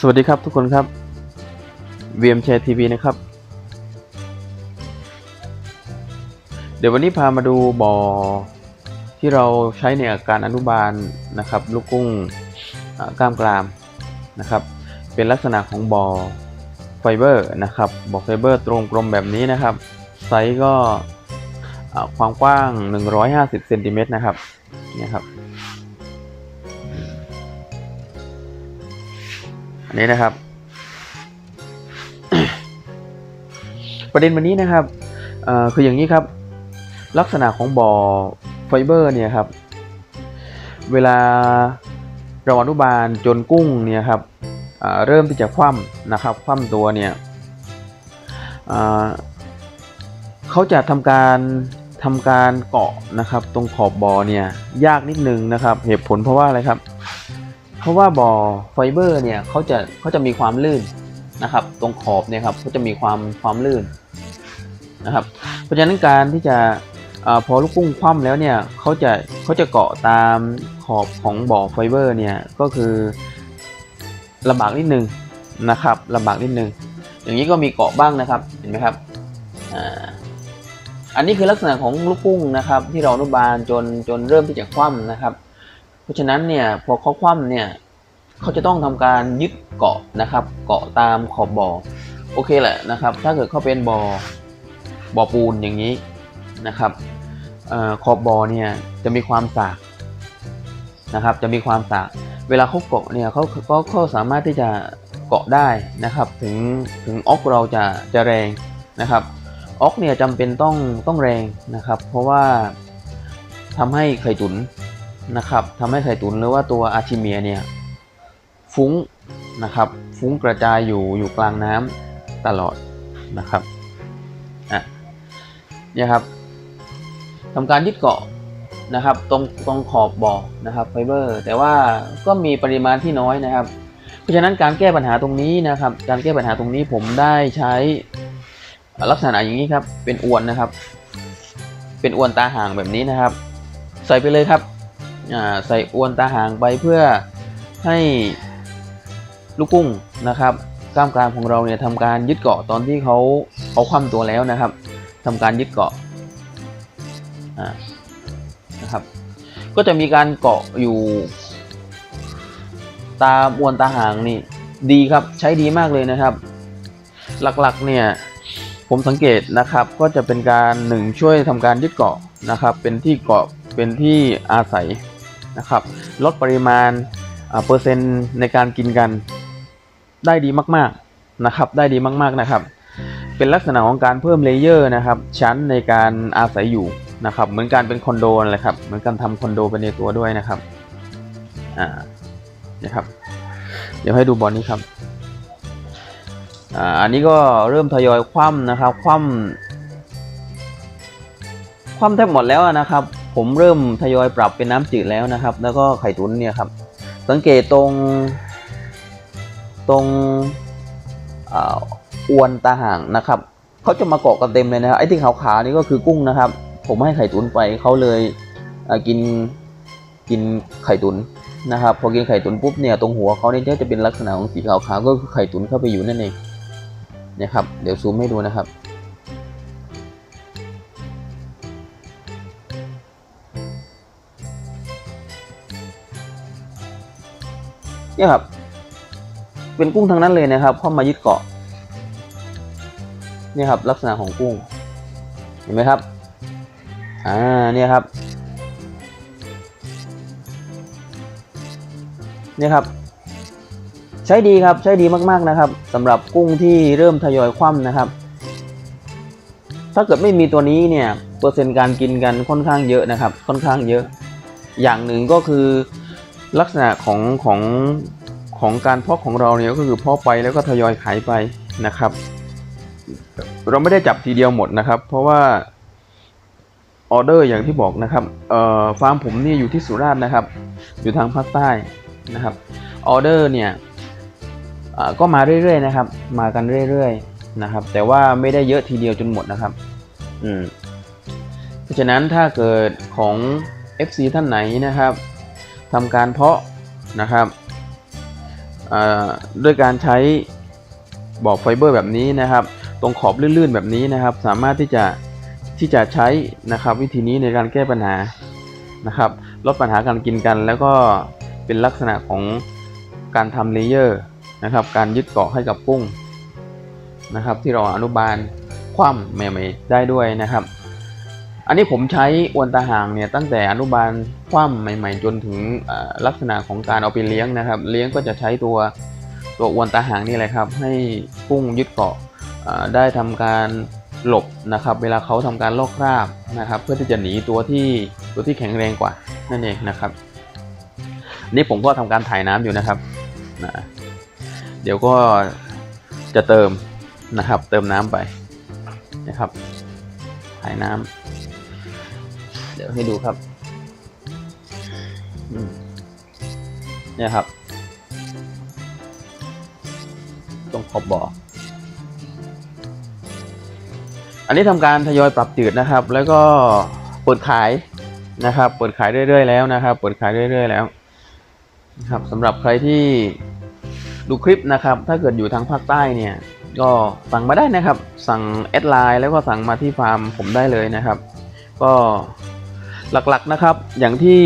สวัสดีครับทุกคนครับ VM Share TV นะครับ เดี๋ยววันนี้พามาดูบ่อที่เราใช้ในอาการอนุบาลนะครับ ลูกกุ้งกล้ามกรามนะครับ เป็นลักษณะของบ่อไฟเบอร์นะครับบ่อไฟเบอร์ตรงกลมแบบนี้นะครับ ไซส์ก็ความกว้าง 150เซนติเมตรนะครับนี่ครับ นนี้นะครับ ประเด็นวันนี้นะครับคืออย่างนี้ครับ ลักษณะของบ่อไฟเบอร์เนี่ยครับ เวลาเราอนุบาลจนกุ้งเนี่ยครับเริ่มที่จะคว่ำนะครับคว่ำตัวเนี่ยเขาจะทำการทำการเกาะนะครับ ตรงขอบบ่อเนี่ยยากนิดนึงนะครับ เหตุผลเพราะว่าอะไรครับ ราะว่าบ่อไฟเบอร์เนี่ยเขาจะเขาจะมีความลื่นนะครับ ตรงขอบเนี่ยครับเขาจะมีความความลื่นนะครับ เพราะฉะนั้นการที่จะอพอลูกกุ้งคว่ำแล้วเนี่ยเขาจะเขาจะเกาะตามขอบของบ่อไฟเบอร์เนี่ยก็คือลำบากนิดนึงนะครับลำบากนิดนึง อย่างนี้ก็มีเกาะบ้างนะครับเห็นไหมครับอ,อันนี้คือลักษณะของลูกกุ้งนะครับ ที่เราอนุบาลจนจนเริ่มที่จะคว่ำนะครับ เพราะฉะนั้นเนี่ยพอเขาคว่ำเนี่ยเขาจะต้องทำการยึดเกาะนะครับ เกาะตามขอบบ่อโอเคแหละนะครับ ถ้าเกิดเขาเป็นบ่อบ่อปูนอย่างนี้นะครับออขอบบ่อเนี่ยจะมีความสากนะครับ จะมีความสากเวลาเขาเกาะเนี่ยเขาก็เขาสามารถที่จะเกาะได้นะครับ ถึงถึงออกเราจะจะแรงนะครับออกเนี่ยจำเป็นต้องต้องแรงนะครับ เพราะว่าทำให้ไข่ตุ๋น นะครับทำให้ไข่ตุ๋นหรือว่าตัวอาร์ทิเมียเนี่ยฟุ้งนะครับฟุ้งกระจายอยู่อยู่กลางน้ำตลอดนะครับอะเนี่ยครับทำการยึดเกาะนะครับตรงตรงขอบบ่อนะครับไฟเบอร์ แต่ว่าก็มีปริมาณที่น้อยนะครับ เพราะฉะนั้นการแก้ปัญหาตรงนี้นะครับ การแก้ปัญหาตรงนี้ผมได้ใช้ลักษณะอย่างนี้ครับ เป็นอวนนะครับ เป็นอวนตาห่างแบบนี้นะครับ ใส่ไปเลยครับ ใส่อวนตาหางไปเพื่อให้ลูกกุ้งนะครับกล้ามกรามของเราเนี่ยทำการยึดเกาะตอนที่เขาเขาคว่ำตัวแล้วนะครับทำการยึดเกาะนะครับ ก็จะมีการเกาะอยู่ตามอวนตาหางนี่ดีครับใช้ดีมากเลยนะครับ หลักๆเนี่ยผมสังเกตนะครับก็จะเป็นการหนึ่งช่วยทำการยึดเกาะนะครับ เป็นที่เกาะเป็นที่อาศัย นะครับ ลดปริมาณเปอร์เซ็นต์ในการกินกันได้ดีมากๆนะครับ ได้ดีมากๆนะครับ เป็นลักษณะของการเพิ่มเลเยอร์นะครับ ชั้นในการอาศัยอยู่นะครับ เหมือนการเป็นคอนโดนั่นแหละครับ เหมือนการทำคอนโดไปในตัวด้วยนะครับ อ่า นะครับ เดี๋ยวให้ดูบอลนี้ครับ อ่า อันนี้ก็เริ่มทยอยคว่ำนะครับ คว่ำคว่ำแทบหมดแล้วนะครับ ผมเริ่มทยอยปรับเป็นน้ำจืดแล้วนะครับ แล้วก็ไข่ตุ๋นเนี่ยครับ สังเกตตรง ตรงอวนตาห่างนะครับเขาจะมาเกาะกันเต็มเลยนะครับไอ้ที่ขาวๆนี่ก็คือกุ้งนะครับ ผมให้ไข่ตุ๋นไปเขาเลยกินกินไข่ตุ๋นนะครับ พอกินไข่ตุ๋นปุ๊บเนี่ยตรงหัวเขาเนี่ยจะเป็นลักษณะของสีขาวๆก็คือไข่ตุ๋นเข้าไปอยู่นั่นเองนะครับ เดี๋ยวซูมให้ดูนะครับ เนี่ยครับ เป็นกุ้งทั้งนั้นเลยนะครับเข้ามายึดเกาะเนี่ยครับ ลักษณะของกุ้ง เห็นไหมครับ อ่าเนี่ยครับเนี่ยครับ ใช้ดีครับใช้ดีมากๆนะครับสำหรับกุ้งที่เริ่มทยอยคว่ำนะครับ ถ้าเกิดไม่มีตัวนี้เนี่ยเปอร์เซ็นต์การกินกันค่อนข้างเยอะนะครับ ค่อนข้างเยอะ อย่างหนึ่งก็คือ ลักษณะของของของการเพาะของเราเนี่ยก็คือเพาะไปแล้วก็ทยอยขายไปนะครับ เราไม่ได้จับทีเดียวหมดนะครับ เพราะว่าออเดอร์อย่างที่บอกนะครับเอ่อฟาร์มผมนี่อยู่ที่สุราษฎร์นะครับ อยู่ทางภาคใต้นะครับออเดอร์เนี่ยก็มาเรื่อยๆนะครับ มากันเรื่อยๆนะครับ แต่ว่าไม่ได้เยอะทีเดียวจนหมดนะครับ อืมเพราะฉะนั้นถ้าเกิดของ FC ท่านไหนนะครับ ทำการเพาะนะครับด้วยการใช้บ่อไฟเบอร์แบบนี้นะครับ ตรงขอบลื่นๆแบบนี้นะครับ สามารถที่จะที่จะใช้นะครับ วิธีนี้ในการแก้ปัญหานะครับ ลดปัญหาการกินกัน แล้วก็เป็นลักษณะของการทำเลเยอร์นะครับ การยึดเกาะให้กับกุ้งนะครับ ที่เราอนุบาลคว่ำใหม่ๆได้ด้วยนะครับ อันนี้ผมใช้อวนตาหางเนี่ยตั้งแต่อนุบาลคว่ำใหม่ ๆ จนถึงลักษณะของการเอาไปเลี้ยงนะครับ เลี้ยงก็จะใช้ตัวตัวอวนตาหางนี่แหละครับ ให้กุ้งยึดเกาะได้ทำการหลบนะครับ เวลาเขาทำการลอกคราบนะครับ เพื่อที่จะหนีตัวที่ตัวที่แข็งแรงกว่านั่นเองนะครับ นี่ผมก็ทำการถ่ายน้ำอยู่นะครับนะเดี๋ยวก็จะเติมนะครับ เติมน้ำไปนะครับถ่ายน้ำ เดี๋ยวให้ดูครับเนี่ยครับ ตรงขอบบ่อ อันนี้ทำการทยอยปรับจืดนะครับ แล้วก็เปิดขายนะครับ เปิดขายเรื่อยๆแล้วนะครับ เปิดขายเรื่อยๆแล้วนะครับสำหรับใครที่ดูคลิปนะครับ ถ้าเกิดอยู่ทางภาคใต้เนี่ย ก็สั่งมาได้นะครับ สั่งแอดไลน์แล้วก็สั่งมาที่ฟาร์มผมได้เลยนะครับ ก็ หลักๆนะครับ อย่างที่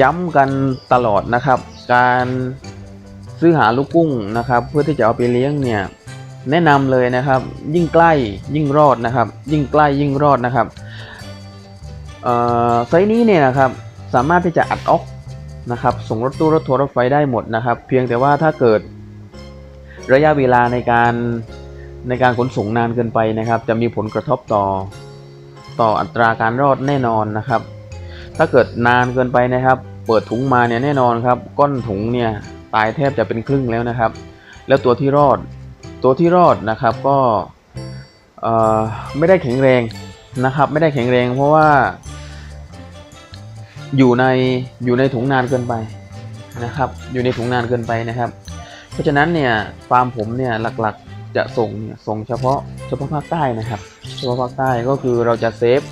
ย้ำกันตลอดนะครับ การซื้อหาลูกกุ้งนะครับ เพื่อที่จะเอาไปเลี้ยงเนี่ยแนะนำเลยนะครับ ยิ่งใกล้ยิ่งรอดนะครับ ยิ่งใกล้ยิ่งรอดนะครับเอ่อไซส์นี้เนี่ยนะครับสามารถที่จะอัดออกนะครับส่งรถตู้รถทัวร์รถไฟได้หมดนะครับ เพียงแต่ว่าถ้าเกิดระยะเวลาในการในการขนส่งนานเกินไปนะครับ จะมีผลกระทบต่อต่ออัตราการรอดแน่นอนนะครับ ถ้าเกิดนานเกินไปนะครับ เปิดถุงมาเนี่ยแน่นอนครับ ก้นถุงเนี่ยตายแทบจะเป็นครึ่งแล้วนะครับ แล้วตัวที่รอดตัวที่รอดนะครับก็เอ่อไม่ได้แข็งแรงนะครับ ไม่ได้แข็งแรงเพราะว่า อยู่ในอยู่ในถุงนานเกินไปนะครับ อยู่ในถุงนานเกินไปนะครับ เพราะฉะนั้นเนี่ยฟาร์มผมเนี่ยหลักๆจะส่งเนี่ยส่งเฉพาะเฉพาะภาคใต้นะครับ เฉพาะภาคใต้ก็คือเราจะเซฟ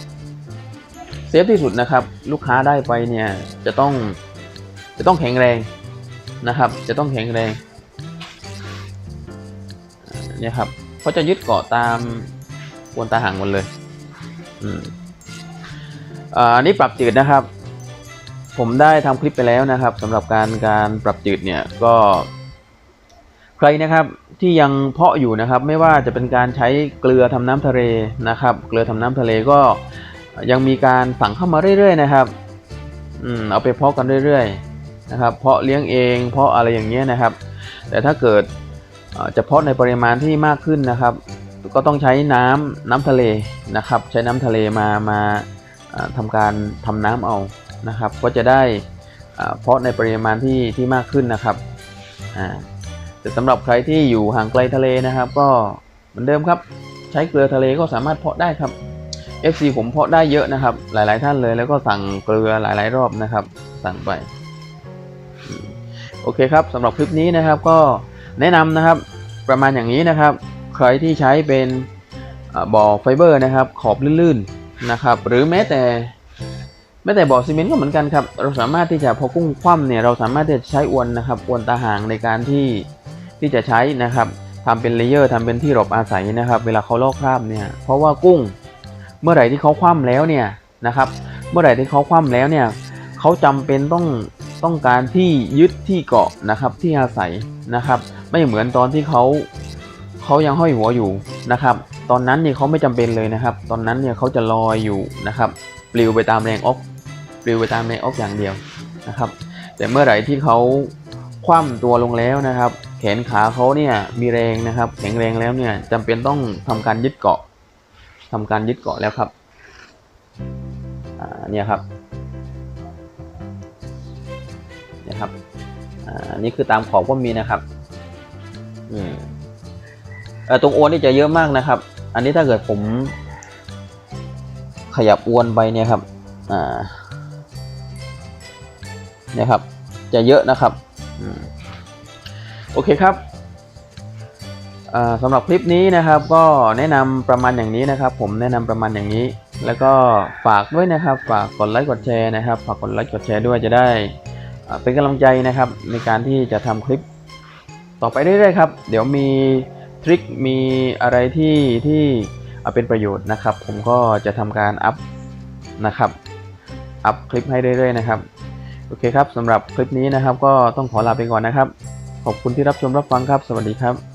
เซฟที่สุดนะครับ ลูกค้าได้ไปเนี่ยจะต้องจะต้องแข็งแรงนะครับ จะต้องแข็งแรงเนี่ยครับเขาจะยึดเกาะตามอวนตาหางหมดเลยอืมอันนี้ปรับจืดนะครับ ผมได้ทำคลิปไปแล้วนะครับสำหรับการการปรับจืดเนี่ยก็ใครนะครับที่ยังเพาะอยู่นะครับ ไม่ว่าจะเป็นการใช้เกลือทำน้ำทะเลนะครับ เกลือทำน้ำทะเลก็ ยังมีการสั่งเข้ามาเรื่อยๆนะครับอืมเอาไปเพาะกันเรื่อยๆนะครับ เพาะเลี้ยงเองเพาะอะไรอย่างเงี้ยนะครับ แต่ถ้าเกิดจะเพาะในปริมาณที่มากขึ้นนะครับ ก็ต้องใช้น้ำน้ำทะเลนะครับ ใช้น้ำทะเลมามาเอ่อทำการทำน้ำเอานะครับ ก็จะได้เพาะในปริมาณที่ที่มากขึ้นนะครับอ่าแต่สำหรับใครที่อยู่ห่างไกลทะเลนะครับ ก็เหมือนเดิมครับ ใช้เกลือทะเลก็สามารถเพาะได้ครับ FC ผมเพาะได้เยอะนะครับ หลาย ๆ ท่านเลยแล้วก็สั่งเกลือหลาย ๆ รอบนะครับ สั่งไป โอเคครับสำหรับคลิปนี้นะครับ ก็แนะนำนะครับ ประมาณอย่างนี้นะครับ ใครที่ใช้เป็นบ่อไฟเบอร์นะครับ ขอบลื่น ๆ นะครับ หรือแม้แต่แม้แต่บ่อซีเมนต์ก็เหมือนกันครับ เราสามารถที่จะพอกุ้งคว่ำเนี่ยเราสามารถที่จะใช้อวนนะครับอวนตาหางในการที่ที่จะใช้นะครับทำเป็นเลเยอร์ทำเป็นที่หลบอาศัยนะครับ เวลาเขาลอกคราบเนี่ยเพราะว่ากุ้ง เมื่อไหร่ที่เขาคว่ำแล้วเนี่ยนะครับ เมื่อไหร่ที่เขาคว่ำแล้วเนี่ยเขาจำเป็นต้องต้องการที่ยึดที่เกาะนะครับที่อาศัยนะครับ ไม่เหมือนตอนที่เขาเขายังห้อยหัวอยู่นะครับ ตอนนั้นเนี่ยเขาไม่จำเป็นเลยนะครับ ตอนนั้นเนี่ยเขาจะลอยอยู่นะครับปลิวไปตามแรงออกปลิวไปตามแรงออกอย่างเดียวนะครับ แต่เมื่อไหร่ที่เขาคว่ำตัวลงแล้วนะครับ แขนขาเขาเนี่ยมีแรงนะครับ แข็งแรงแล้วเนี่ยจำเป็นต้องทำการยึดเกาะ ทำการยึดเกาะแล้วครับเนี่ยครับเนี่ยครับอ่านี่คือตามขอบก็มีนะครับอืมตรงอวนนี่จะเยอะมากนะครับ อันนี้ถ้าเกิดผม ขยับอวนไปเนี่ยครับอ่าเนี่ยครับ จะเยอะนะครับอโอเคครับ สำหรับคลิปนี้นะครับก็แนะนำประมาณอย่างนี้นะครับ ผมแนะนำประมาณอย่างนี้ แล้วก็ฝากด้วยนะครับ ฝากกดไลค์กดแชร์นะครับ ฝากกดไลค์กดแชร์ด้วยจะได้เป็นกำลังใจนะครับ ในการที่จะทำคลิปต่อไปเรื่อยๆครับ เดี๋ยวมีทริคมีอะไรที่ที่เอาเป็นประโยชน์นะครับ ผมก็จะทำการอัพนะครับอัพคลิปให้เรื่อยๆนะครับโอเคครับสำหรับคลิปนี้นะครับ ก็ต้องขอลาไปก่อนนะครับ ขอบคุณที่รับชมรับฟังครับ สวัสดีครับ